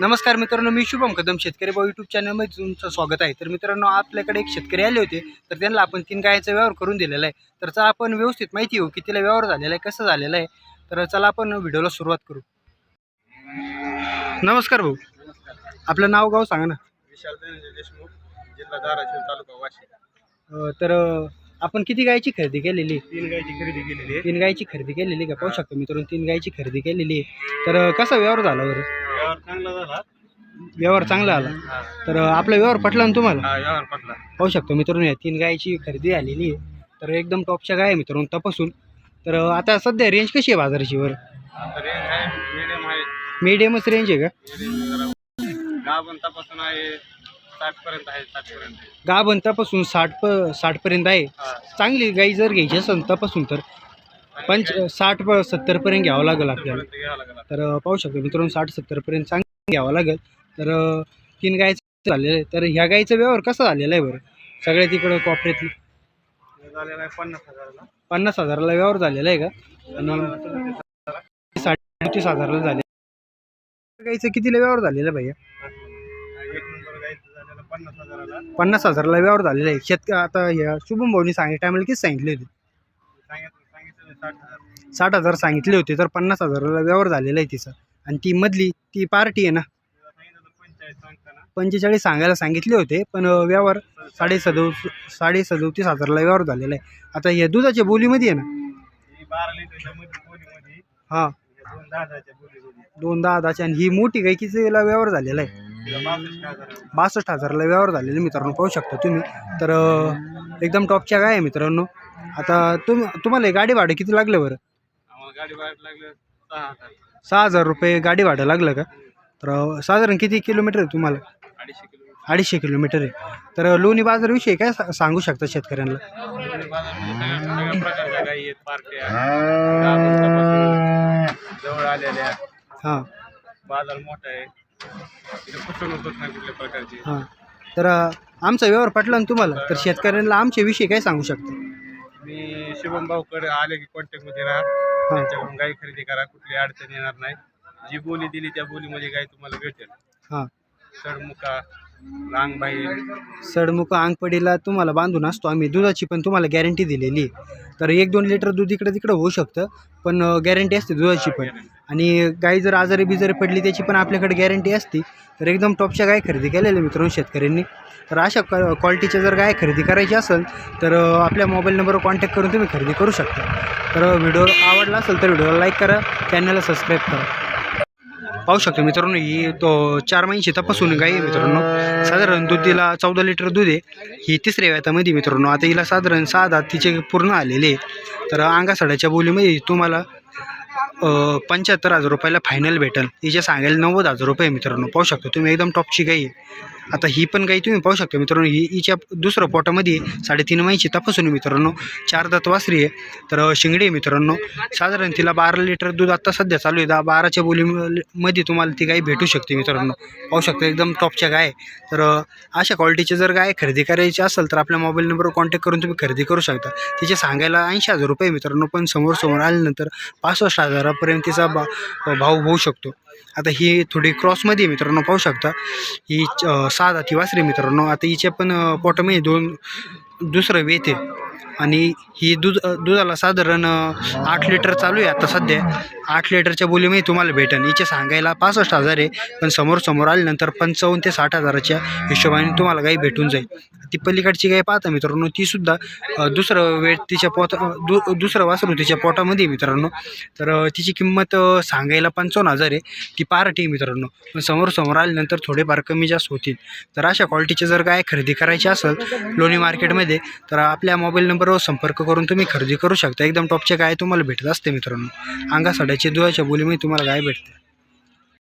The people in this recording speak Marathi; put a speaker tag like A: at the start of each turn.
A: नमस्कार मित्रांनो मी शुभम कदम शेतकरी भाऊ यूट्यूब चॅनलमध्ये तुमचं स्वागत आहे. तर मित्रांनो आपल्याकडे एक शेतकरी आले होते तर त्यांना आपण तीन गायचा व्यवहार करून दिलेला आहे. तर चला आपण व्यवस्थित माहिती घेऊ की तिला व्यवहार झालेला आहे कसं झालेलं आहे. तर चला आपण व्हिडिओला सुरुवात करू. नमस्कार भाऊ. आपलं नाव गाव सांगा ना.
B: विशाल धनंजय देशमुख जिल्हा धाराशिव तालुका वाशिम
A: अं, तर आपण किती गायची खरेदी केलेली? आहे?
B: तीन गायची खरेदी केलेली आहे.
A: तीन गायची खरेदी केलेली आहे का? पाहू शकतो मित्रांनो तीन गायची खरेदी केलेली आहे. तर कसा व्यवहार झाला बरं?
B: व्यवहार चांगला झाला.
A: व्यवहार चांगला आला.
B: हा
A: तर आपला व्यवहार पटला ना तुम्हाला?
B: हा व्यवहार पटला.
A: पाहू शकतो मित्रांनो या तीन गायची खरेदी झालेली आहे. तर एकदम टॉपच्या गाय आहे मित्रांनो तपासून. तर आता सध्या रेंज कशी आहे बाजाराची वर
B: आता रेंज आहे मिडियम आहे.
A: मीडियमच रेंज आहे का?
B: गाभण तपासून आहे साठ पर्यंत आहे साठ पर्यंत आहे.
A: गाभण तपासून साठ प साठपर्यंत आहे.
B: हा.
A: चांगली गाई जर घ्यायची असेल तपासून तर. पंच साठ प सत्तरपर्यंत घ्यावं लागेल आपल्याला. तर पाहू शकतो मित्रांनो साठ सत्तरपर्यंत चांगलं घ्यावं लागेल. तर तीन गायचं झालेलं आहे. तर ह्या गायचा व्यवहार कसा झालेला आहे बरं? सगळ्या तिकडं
B: आहे पन्नास हजाराला.
A: पन्नास हजाराला व्यवहार झालेला आहे का? आणि साडेतीस हजाराला झाले. गाईचं कितीला व्यवहार झालेला भैया?
B: गायचं पन्नास हजाराला.
A: व्यवहार झालेला आहे. शेतक आता ह्या शुभम भाऊनी सांगितलं टायमाला किती सांगितले होते?
B: साठ हजार
A: सांगितले होते तर पन्नास हजाराला व्यवहार झालेला आहे तिचा. आणि ती मधली ती पार्टी आहे ना.
B: पंचेचाळीस
A: सांगायला सांगितले होते पण व्यवहार साडे सदो साडे सदोतीस हजाराला व्यवहार झालेला आहे. आता या दुधाच्या बोलीमध्ये आहे ना.
B: हां. दोन दहा हजारच्या
A: आणि ही मोठी गाय कितीला व्यवहार झालेला आहे.
B: बासष्ट
A: हजाराला व्यवहार झालेला मित्रांनो पाहू शकता तुम्ही. तर एकदम टॉपच्या गाय आहे मित्रांनो. आता तुम तुम्हाला हे गाडी भाडं किती लागलं बरं?
B: आम्हाला गाडी भाडं लागलं सहा हजार.
A: सहा हजार रुपये गाडी भाडं लागलं का? तर साधारण किती किलोमीटर आहे तुम्हाला?
B: अडीचशे किलोमीटर.
A: अडीचशे किलोमीटर आहे. तर लोणी बाजारविषयी काय सा- सांगू शकता शेतकऱ्यांना?
B: दोन्ही बाजारामध्ये सगळ्या सगळ्या प्रकारच्या गायी आहेत पार्ट्या गावात जवळ आलेल्या.
A: हां.
B: बाजार मोठा आहे. तिथे फसवणूक होत नाही कुठल्या प्रकारची.
A: हां. तर आमचा व्यवहार पटला ना तुम्हाला? तर शेतकऱ्यांना आमच्या विषयी काय सांगू शकता?
B: शुभम भाऊकडे आले की कॉन्टॅक्टमध्ये राहा.
A: हां.
B: त्यांच्याकडून गाई खरेदी करा. कुठली अडचण येणार नाही. जी बोली दिली त्या बोलीमध्ये गाय तुम्हाला भेटेल.
A: हां.
B: बाहेर
A: सडमुख अंगपडीला तुम्हाला बांधून असतो आम्ही. दुधाची पण तुम्हाला गॅरंटी दिलेली आहे. तर एक दोन लिटर दूध इकडं तिकडं होऊ शकतं पण गॅरंटी असते दुधाची पण. आणि गाई जर आजारी बिजारी पडली त्याची पण आपल्याकडे गॅरंटी असती तर एकदम टॉपच्या गाय खरेदी केलेल्या मित्रांनो शेतकऱ्यांनी. तर अशा क्वालिटीच्या जर गाय खरेदी करायची असेल तर आपल्या मोबाईल नंबरवर कॉन्टॅक्ट करून तुम्ही खरेदी करू शकता. तर व्हिडिओ आवडला असेल तर व्हिडिओला लाईक करा चॅनलला सबस्क्राईब करा. पाहू शकतो मित्रांनो ही तो चार महिन्याची तपासून गाई आहे मित्रांनो. साधारण दूध तिला चौदा लिटर दूध आहे. ही तिसऱ्या व्यातामध्ये मित्रांनो. आता हिला साधारण सहा दात तिचे पूर्ण आलेले तर अंगासाड्याच्या बोलीमध्ये तुम्हाला पंच्याहत्तर हजार रुपयाला फायनल भेटेल. हिच्या सांगायला नव्वद हजार रुपये मित्रांनो. पाहू शकतो तुम्ही एकदम टॉपची गाई आहे. आता ही पण गाई तुम्ही पाहू शकता मित्रांनो ही हिच्या दुसरं पोटामध्ये साडेतीन महिन्याची तपासून मित्रांनो. चार दात वासरी आहे. तर शिंगडे शिंगडी आहे मित्रांनो. साधारण तिला बारा लिटर दूध आता सध्या चालू आहे. दहा बाराच्या बोलीमध्ये तुम्हाला ती गाय भेटू शकते मित्रांनो. पाहू शकता एकदम टॉपच्या गाय तर अशा क्वालिटीचे जर गाय खरेदी करायची असेल तर आपल्या मोबाईल नंबरवर कॉन्टॅक्ट करून तुम्ही खरेदी करू शकता. तिचे सांगायला ऐंशी हजार रुपये मित्रांनो पण समोर समोर आल्यानंतर पासष्ट हजारापर्यंत तिचा बा भाव होऊ शकतो. आता ही थोडी क्रॉसमध्ये आहे मित्रांनो पाहू शकता. ही अं, सहा दाती वासरी मित्रांनो. आता हिच्या पण पोटामध्ये दोन दुसरं वेत आहे. आणि ही दूध दुधाला साधारण आठ लिटर चालू आहे आता सध्या. आठ लिटरच्या बोलीमध्ये तुम्हाला भेटेल हिचे सांगायला पासष्ट हजार आहे पण समोर समोर आल्यानंतर पंचावन्न ते साठ हजाराच्या हिशोबाने तुम्हाला गाई भेटून जाईल. ती पलीकडची गाय पाहता मित्रांनो तीसुद्धा दुसरं वेळ तिच्या पोट दु दुसरं वासरू तिच्या पोटामध्ये मित्रांनो. तर तिची किंमत सांगायला पंचावन्न हजार आहे. ती पार्टी आहे मित्रांनो. पण समोर समोर आल्यानंतर थोडेफार कमी जास्त होतील. तर अशा क्वालिटीचे जर गाय खरेदी करायची असेल लोणी मार्केटमध्ये तर आपल्या मोबाईल नंबरवर संपर्क करून तुम्ही खरेदी करू शकता. एकदम टॉपच्या गाय तुम्हाला भेटत असते मित्रांनो. अंगासाड्याचे दुधाच्या बोलीमध्ये तुम्हाला गाय भेटते.